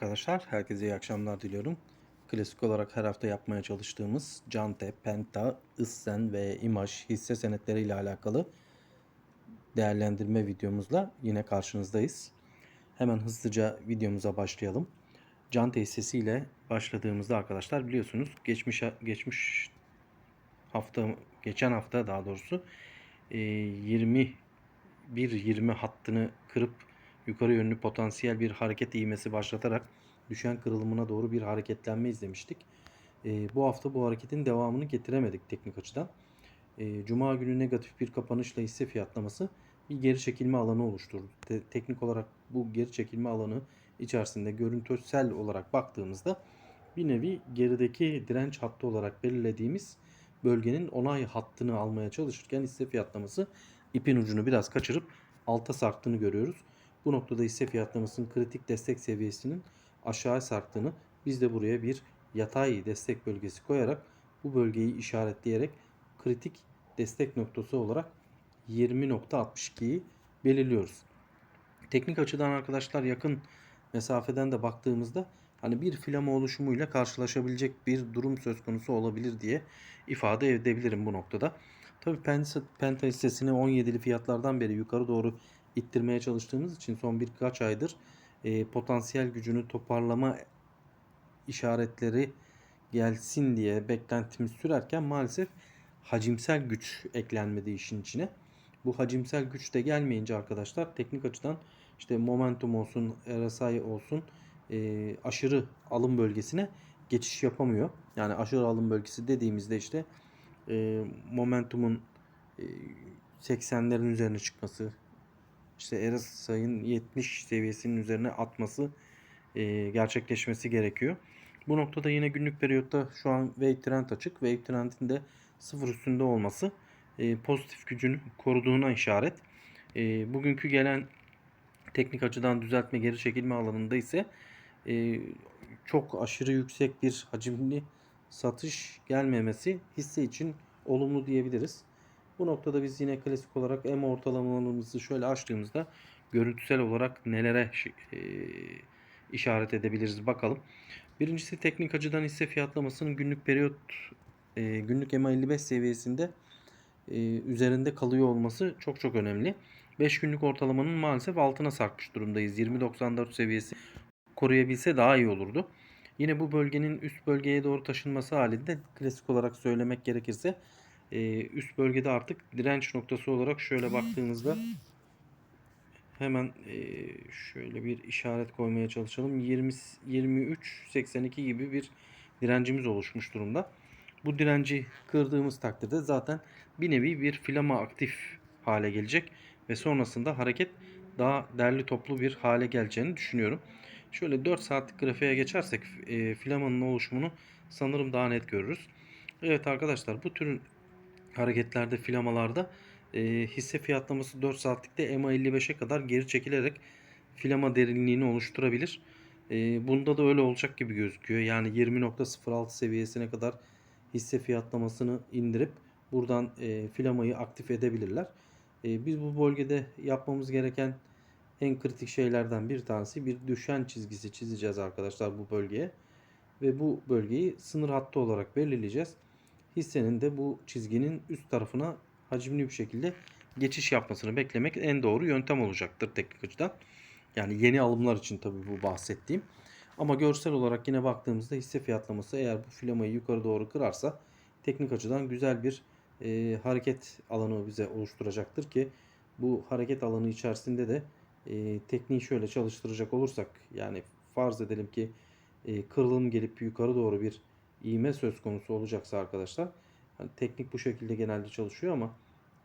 Arkadaşlar herkese iyi akşamlar diliyorum. Klasik olarak her hafta yapmaya çalıştığımız Cante, Penta, Issen ve İmaj hisse senetleri ile alakalı değerlendirme videomuzla yine karşınızdayız. Hemen hızlıca videomuza başlayalım. Cante hissesiyle başladığımızda arkadaşlar biliyorsunuz geçmiş geçmiş hafta geçen hafta daha doğrusu e, 20 1.20 hattını kırıp yukarı yönlü potansiyel bir hareket ivmesi başlatarak düşen kırılımına doğru bir hareketlenme izlemiştik. E, bu hafta bu hareketin devamını getiremedik teknik açıdan. E, Cuma günü negatif bir kapanışla hisse fiyatlaması bir geri çekilme alanı oluşturdu. Te- teknik olarak bu geri çekilme alanı içerisinde görüntüsel olarak baktığımızda bir nevi gerideki direnç hattı olarak belirlediğimiz bölgenin onay hattını almaya çalışırken hisse fiyatlaması ipin ucunu biraz kaçırıp alta sarktığını görüyoruz. Bu noktada hisse fiyatlamasının kritik destek seviyesinin aşağı sarktığını biz de buraya bir yatay destek bölgesi koyarak bu bölgeyi işaretleyerek kritik destek noktası olarak 20.62'yi belirliyoruz. Teknik açıdan arkadaşlar yakın mesafeden de baktığımızda hani bir filama oluşumuyla karşılaşabilecek bir durum söz konusu olabilir diye ifade edebilirim bu noktada. Tabii Penta, hissesini 17'li fiyatlardan beri yukarı doğru ittirmeye çalıştığımız için son birkaç aydır e, potansiyel gücünü toparlama işaretleri gelsin diye beklentimiz sürerken maalesef hacimsel güç eklenmedi işin içine. Bu hacimsel güç de gelmeyince arkadaşlar teknik açıdan işte momentum olsun, RSI olsun e, aşırı alım bölgesine geçiş yapamıyor. Yani aşırı alım bölgesi dediğimizde işte e, momentumun e, 80'lerin üzerine çıkması, işte RSI'nin 70 seviyesinin üzerine atması e, gerçekleşmesi gerekiyor. Bu noktada yine günlük periyotta şu an wave trend açık. Wave trendin de sıfır üstünde olması e, pozitif gücünü koruduğuna işaret. E, bugünkü gelen teknik açıdan düzeltme geri çekilme alanında ise e, çok aşırı yüksek bir hacimli satış gelmemesi hisse için olumlu diyebiliriz. Bu noktada biz yine klasik olarak M ortalamalarımızı şöyle açtığımızda görüntüsel olarak nelere e, işaret edebiliriz bakalım. Birincisi teknik açıdan hisse fiyatlamasının günlük periyot e, günlük EMA 55 seviyesinde e, üzerinde kalıyor olması çok çok önemli. 5 günlük ortalamanın maalesef altına sarkmış durumdayız. 20.94 seviyesi koruyabilse daha iyi olurdu. Yine bu bölgenin üst bölgeye doğru taşınması halinde klasik olarak söylemek gerekirse e, üst bölgede artık direnç noktası olarak şöyle baktığınızda hemen e, şöyle bir işaret koymaya çalışalım. 20 23 82 gibi bir direncimiz oluşmuş durumda. Bu direnci kırdığımız takdirde zaten bir nevi bir flama aktif hale gelecek ve sonrasında hareket daha derli toplu bir hale geleceğini düşünüyorum. Şöyle 4 saatlik grafiğe geçersek e, flamanın oluşumunu sanırım daha net görürüz. Evet arkadaşlar bu tür hareketlerde flamalarda e, hisse fiyatlaması 4 saatlikte EMA 55'e kadar geri çekilerek flama derinliğini oluşturabilir. E, bunda da öyle olacak gibi gözüküyor. Yani 20.06 seviyesine kadar hisse fiyatlamasını indirip buradan e, flamayı aktif edebilirler. E, biz bu bölgede yapmamız gereken en kritik şeylerden bir tanesi bir düşen çizgisi çizeceğiz arkadaşlar bu bölgeye. Ve bu bölgeyi sınır hattı olarak belirleyeceğiz. Hissenin de bu çizginin üst tarafına hacimli bir şekilde geçiş yapmasını beklemek en doğru yöntem olacaktır teknik açıdan. Yani yeni alımlar için tabii bu bahsettiğim. Ama görsel olarak yine baktığımızda hisse fiyatlaması eğer bu filamayı yukarı doğru kırarsa teknik açıdan güzel bir e, hareket alanı bize oluşturacaktır ki bu hareket alanı içerisinde de e, tekniği şöyle çalıştıracak olursak yani farz edelim ki e, kırılım gelip yukarı doğru bir iğme söz konusu olacaksa arkadaşlar hani teknik bu şekilde genelde çalışıyor ama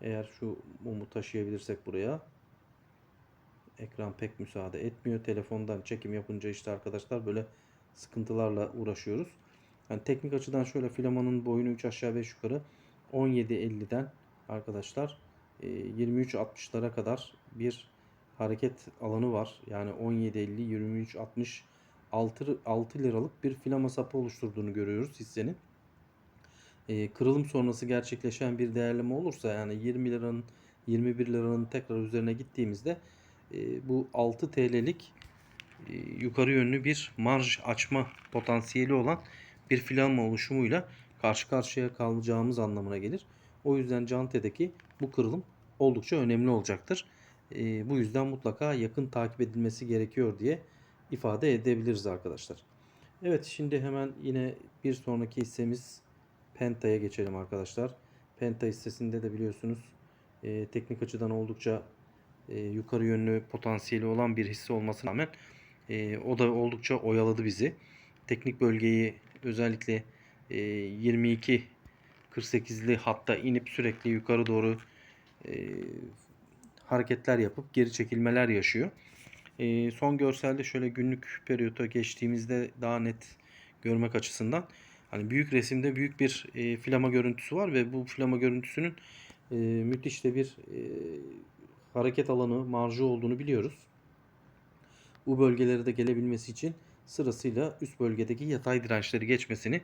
eğer şu mumu taşıyabilirsek buraya ekran pek müsaade etmiyor. Telefondan çekim yapınca işte arkadaşlar böyle sıkıntılarla uğraşıyoruz. Yani teknik açıdan şöyle filamanın boyunu 3 aşağı 5 yukarı 17.50'den arkadaşlar 23.60'lara kadar bir hareket alanı var. Yani 17.50 23.60 6, 6 liralık bir filama sapı oluşturduğunu görüyoruz hissenin. E, kırılım sonrası gerçekleşen bir değerleme olursa yani 20 liranın 21 liranın tekrar üzerine gittiğimizde e, bu 6 TL'lik e, yukarı yönlü bir marj açma potansiyeli olan bir filanma oluşumuyla karşı karşıya kalacağımız anlamına gelir. O yüzden Cante'deki bu kırılım oldukça önemli olacaktır. E, bu yüzden mutlaka yakın takip edilmesi gerekiyor diye ifade edebiliriz arkadaşlar. Evet şimdi hemen yine bir sonraki hissemiz Penta'ya geçelim arkadaşlar. Penta hissesinde de biliyorsunuz e, teknik açıdan oldukça e, yukarı yönlü potansiyeli olan bir hisse olmasına rağmen e, o da oldukça oyaladı bizi. Teknik bölgeyi özellikle e, 22 48'li hatta inip sürekli yukarı doğru e, hareketler yapıp geri çekilmeler yaşıyor. E, son görselde şöyle günlük periyota geçtiğimizde daha net görmek açısından hani büyük resimde büyük bir e, flama görüntüsü var ve bu flama görüntüsünün e, müthiş de bir e, hareket alanı, marjı olduğunu biliyoruz. Bu bölgelere de gelebilmesi için sırasıyla üst bölgedeki yatay dirençleri geçmesini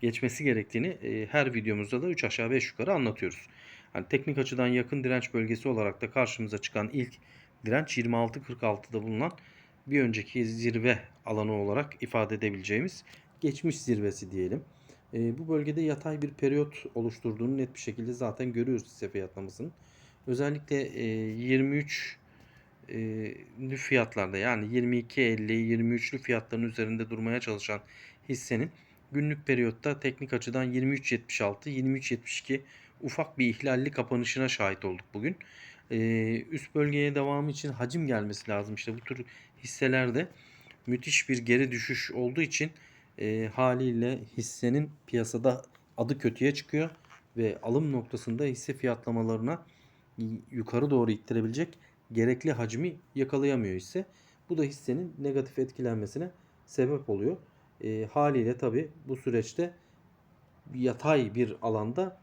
geçmesi gerektiğini e, her videomuzda da 3 aşağı 5 yukarı anlatıyoruz. Yani teknik açıdan yakın direnç bölgesi olarak da karşımıza çıkan ilk direnç 26.46'da bulunan bir önceki zirve alanı olarak ifade edebileceğimiz geçmiş zirvesi diyelim. E, bu bölgede yatay bir periyot oluşturduğunu net bir şekilde zaten görüyoruz hisse fiyatlamasının. Özellikle e, 23 e, fiyatlarda yani 22.50 23'lü fiyatların üzerinde durmaya çalışan hissenin günlük periyotta teknik açıdan 23.76 23.72 ufak bir ihlalli kapanışına şahit olduk bugün. E, üst bölgeye devamı için hacim gelmesi lazım. İşte bu tür hisselerde müthiş bir geri düşüş olduğu için e, haliyle hissenin piyasada adı kötüye çıkıyor ve alım noktasında hisse fiyatlamalarına yukarı doğru ittirebilecek gerekli hacmi yakalayamıyor hisse. Bu da hissenin negatif etkilenmesine sebep oluyor. E, haliyle tabi bu süreçte yatay bir alanda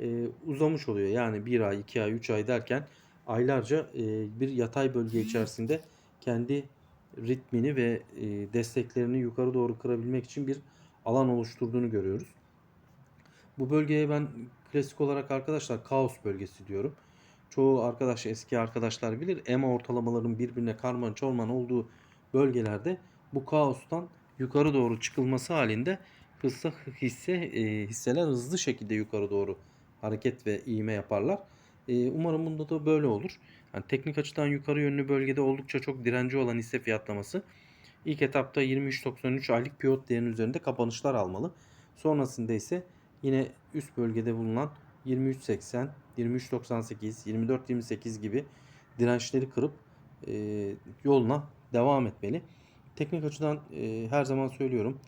e, uzamış oluyor. Yani 1 ay, 2 ay, 3 ay derken aylarca e, bir yatay bölge içerisinde kendi ritmini ve e, desteklerini yukarı doğru kırabilmek için bir alan oluşturduğunu görüyoruz. Bu bölgeye ben klasik olarak arkadaşlar kaos bölgesi diyorum. Çoğu arkadaş eski arkadaşlar bilir EMA ortalamaların birbirine karman çorman olduğu bölgelerde bu kaostan yukarı doğru çıkılması halinde hızlı hisse e, hisseler hızlı şekilde yukarı doğru hareket ve iğme yaparlar. E, umarım bunda da böyle olur. Yani teknik açıdan yukarı yönlü bölgede oldukça çok direnci olan hisse fiyatlaması ilk etapta 23.93 aylık pivot değerinin üzerinde kapanışlar almalı. Sonrasında ise yine üst bölgede bulunan 23.80, 23.98, 24.28 gibi dirençleri kırıp e, yoluna devam etmeli. Teknik açıdan e, her zaman söylüyorum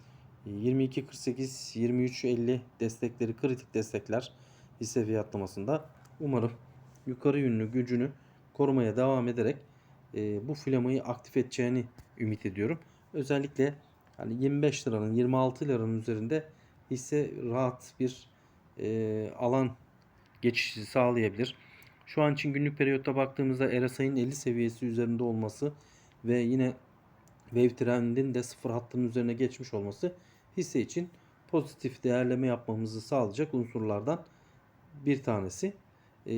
22.48, 23.50 destekleri kritik destekler hisse fiyatlamasında. Umarım yukarı yönlü gücünü korumaya devam ederek e, bu flamayı aktif edeceğini ümit ediyorum. Özellikle hani 25 liranın 26 liranın üzerinde hisse rahat bir e, alan geçişi sağlayabilir. Şu an için günlük periyotta baktığımızda RSI'nin 50 seviyesi üzerinde olması ve yine wave trendin de sıfır hattının üzerine geçmiş olması hisse için pozitif değerleme yapmamızı sağlayacak unsurlardan bir tanesi. Ee,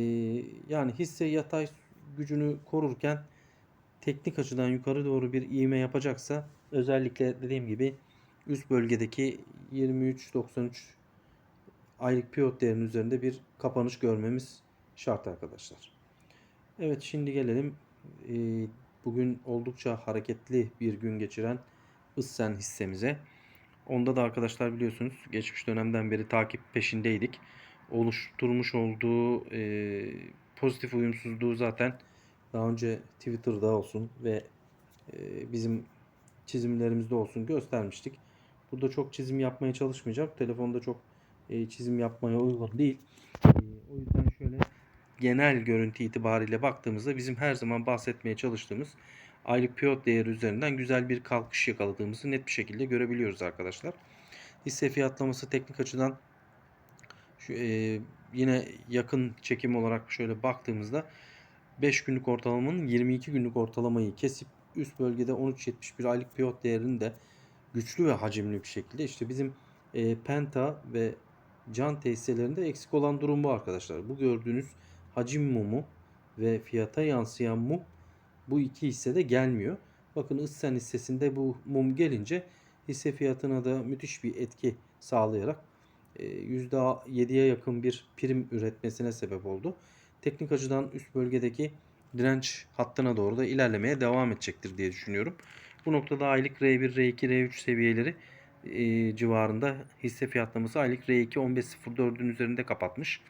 yani hisse yatay gücünü korurken teknik açıdan yukarı doğru bir iğme yapacaksa özellikle dediğim gibi üst bölgedeki 23.93 aylık pivot değerinin üzerinde bir kapanış görmemiz şart arkadaşlar. Evet şimdi gelelim e, bugün oldukça hareketli bir gün geçiren Issen hissemize. Onda da arkadaşlar biliyorsunuz geçmiş dönemden beri takip peşindeydik. Oluşturmuş olduğu e, pozitif uyumsuzluğu zaten daha önce Twitter'da olsun ve e, bizim çizimlerimizde olsun göstermiştik. Burada çok çizim yapmaya çalışmayacağım. Telefonda çok e, çizim yapmaya uygun değil. E, o yüzden şöyle genel görüntü itibariyle baktığımızda bizim her zaman bahsetmeye çalıştığımız aylık pivot değeri üzerinden güzel bir kalkış yakaladığımızı net bir şekilde görebiliyoruz arkadaşlar. Hisse fiyatlaması teknik açıdan şu, e, yine yakın çekim olarak şöyle baktığımızda 5 günlük ortalamanın 22 günlük ortalamayı kesip üst bölgede 13.71 aylık pivot değerini de güçlü ve hacimli bir şekilde işte bizim e, Penta ve can tesislerinde eksik olan durum bu arkadaşlar. Bu gördüğünüz hacim mumu ve fiyata yansıyan mum bu iki hissede gelmiyor. Bakın Issen hissesinde bu mum gelince hisse fiyatına da müthiş bir etki sağlayarak %7'ye yakın bir prim üretmesine sebep oldu. Teknik açıdan üst bölgedeki direnç hattına doğru da ilerlemeye devam edecektir diye düşünüyorum. Bu noktada aylık R1, R2, R3 seviyeleri e, civarında hisse fiyatlaması aylık R2 15.04'ün üzerinde kapatmış.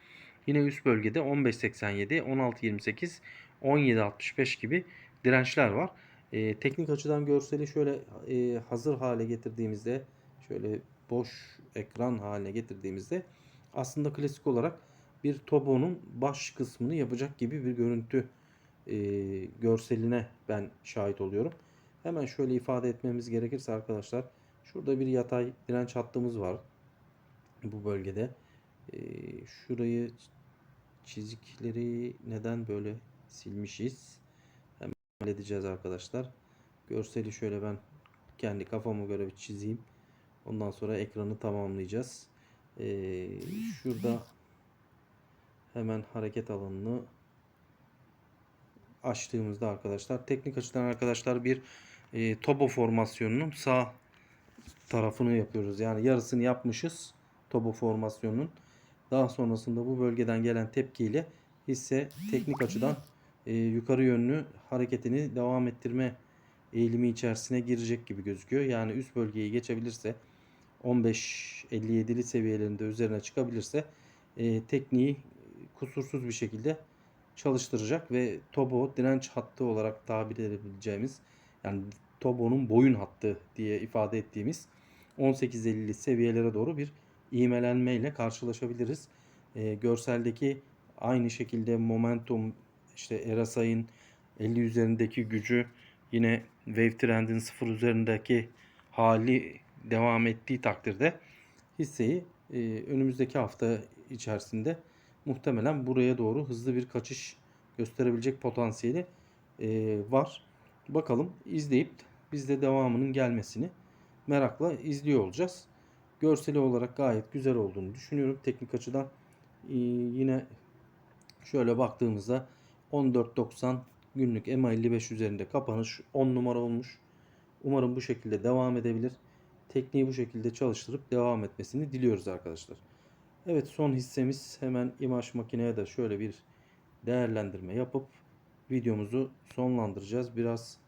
Yine üst bölgede 15.87, 16.28, 17.65 gibi dirençler var. E, teknik açıdan görseli şöyle e, hazır hale getirdiğimizde şöyle boş ekran haline getirdiğimizde aslında klasik olarak bir Tobo'nun baş kısmını yapacak gibi bir görüntü e, görseline ben şahit oluyorum. Hemen şöyle ifade etmemiz gerekirse arkadaşlar şurada bir yatay direnç hattımız var bu bölgede. E, şurayı çizikleri neden böyle silmişiz? Hemen halledeceğiz arkadaşlar. Görseli şöyle ben kendi kafama göre bir çizeyim. Ondan sonra ekranı tamamlayacağız. Ee, şurada hemen hareket alanını açtığımızda arkadaşlar teknik açıdan arkadaşlar bir e, tobo formasyonunun sağ tarafını yapıyoruz. Yani yarısını yapmışız tobo formasyonunun. Daha sonrasında bu bölgeden gelen tepkiyle hisse teknik açıdan e, yukarı yönlü hareketini devam ettirme eğilimi içerisine girecek gibi gözüküyor. Yani üst bölgeyi geçebilirse 15-57'li seviyelerinde üzerine çıkabilirse e, tekniği kusursuz bir şekilde çalıştıracak ve Tobo direnç hattı olarak tabir edebileceğimiz yani Tobo'nun boyun hattı diye ifade ettiğimiz 18.50'li seviyelere doğru bir ivmelenmeyle karşılaşabiliriz. E, görseldeki aynı şekilde momentum işte RSI'nin 50 üzerindeki gücü yine Wave Trend'in 0 üzerindeki hali devam ettiği takdirde hisseyi e, önümüzdeki hafta içerisinde muhtemelen buraya doğru hızlı bir kaçış gösterebilecek potansiyeli e, var. Bakalım izleyip biz de devamının gelmesini merakla izliyor olacağız. Görseli olarak gayet güzel olduğunu düşünüyorum. Teknik açıdan e, yine şöyle baktığımızda 14.90 günlük EMA 55 üzerinde kapanış 10 numara olmuş. Umarım bu şekilde devam edebilir. Tekniği bu şekilde çalıştırıp devam etmesini diliyoruz arkadaşlar. Evet son hissemiz hemen imaj makineye de şöyle bir değerlendirme yapıp videomuzu sonlandıracağız. Biraz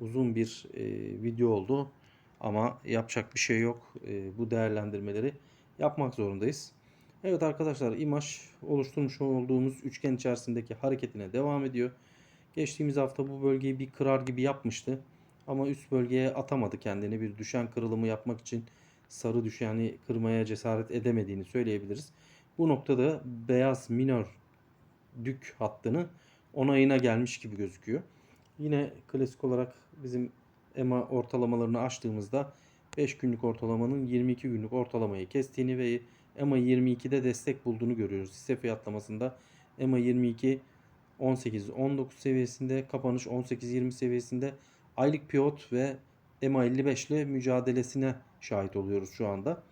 uzun bir e, video oldu ama yapacak bir şey yok. E, bu değerlendirmeleri yapmak zorundayız. Evet arkadaşlar imaj oluşturmuş olduğumuz üçgen içerisindeki hareketine devam ediyor. Geçtiğimiz hafta bu bölgeyi bir kırar gibi yapmıştı. Ama üst bölgeye atamadı kendini. Bir düşen kırılımı yapmak için sarı düşeni kırmaya cesaret edemediğini söyleyebiliriz. Bu noktada beyaz minör dük hattını onayına gelmiş gibi gözüküyor. Yine klasik olarak bizim EMA ortalamalarını açtığımızda 5 günlük ortalamanın 22 günlük ortalamayı kestiğini ve EMA 22'de destek bulduğunu görüyoruz. Hisse fiyatlamasında EMA 22 18-19 seviyesinde, kapanış 18-20 seviyesinde aylık pivot ve EMA 55 ile mücadelesine şahit oluyoruz şu anda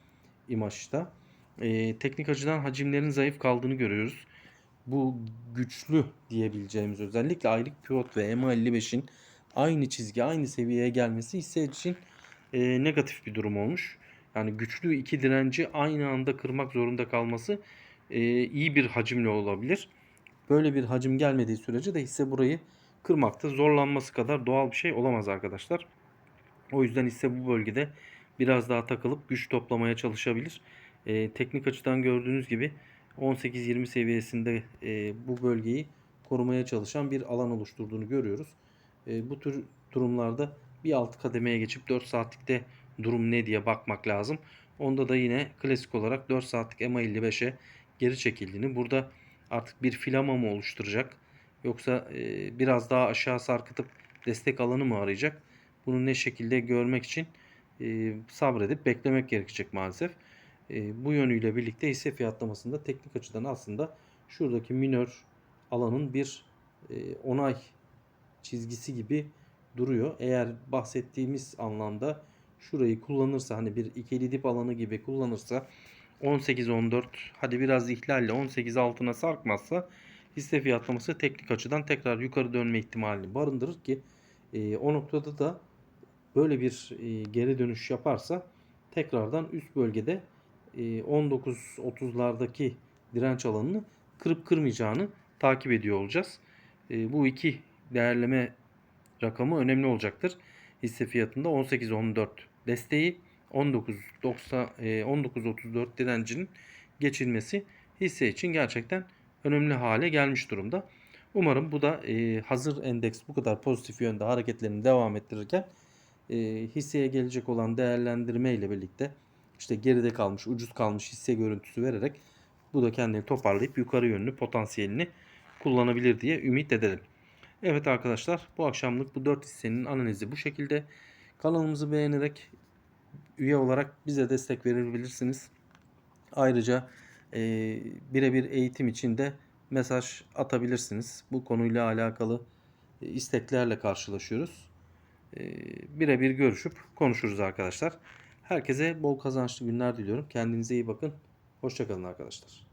imajda. Ee, teknik açıdan hacimlerin zayıf kaldığını görüyoruz. Bu güçlü diyebileceğimiz özellikle aylık pivot ve EMA 55'in aynı çizgi, aynı seviyeye gelmesi hisse için e, negatif bir durum olmuş. Yani güçlü iki direnci aynı anda kırmak zorunda kalması e, iyi bir hacimle olabilir. Böyle bir hacim gelmediği sürece de hisse burayı kırmakta zorlanması kadar doğal bir şey olamaz arkadaşlar. O yüzden hisse bu bölgede biraz daha takılıp güç toplamaya çalışabilir. E, teknik açıdan gördüğünüz gibi 18-20 seviyesinde e, bu bölgeyi korumaya çalışan bir alan oluşturduğunu görüyoruz. E, bu tür durumlarda bir alt kademeye geçip 4 saatlikte durum ne diye bakmak lazım. Onda da yine klasik olarak 4 saatlik EMA 55'e geri çekildiğini burada artık bir filama mı oluşturacak yoksa e, biraz daha aşağı sarkıtıp destek alanı mı arayacak? Bunu ne şekilde görmek için e, sabredip beklemek gerekecek maalesef. E, bu yönüyle birlikte hisse fiyatlamasında teknik açıdan aslında şuradaki minör alanın bir e, onay çizgisi gibi duruyor. Eğer bahsettiğimiz anlamda şurayı kullanırsa hani bir ikili dip alanı gibi kullanırsa 18-14 hadi biraz ihlalle 18 altına sarkmazsa hisse fiyatlaması teknik açıdan tekrar yukarı dönme ihtimalini barındırır ki e, o noktada da böyle bir e, geri dönüş yaparsa tekrardan üst bölgede e, 19.30'lardaki direnç alanını kırıp kırmayacağını takip ediyor olacağız. E, bu iki değerleme rakamı önemli olacaktır. Hisse fiyatında 18.14 desteği 19.90 e, 19.34 direncinin geçilmesi hisse için gerçekten önemli hale gelmiş durumda. Umarım bu da e, hazır endeks bu kadar pozitif yönde hareketlerini devam ettirirken e, hisseye gelecek olan değerlendirme ile birlikte işte geride kalmış, ucuz kalmış hisse görüntüsü vererek bu da kendini toparlayıp yukarı yönlü potansiyelini kullanabilir diye ümit edelim. Evet arkadaşlar bu akşamlık bu 4 hissenin analizi bu şekilde. Kanalımızı beğenerek üye olarak bize destek verebilirsiniz. Ayrıca e, birebir eğitim için de mesaj atabilirsiniz. Bu konuyla alakalı e, isteklerle karşılaşıyoruz. E, birebir görüşüp konuşuruz arkadaşlar. Herkese bol kazançlı günler diliyorum. Kendinize iyi bakın. Hoşçakalın arkadaşlar.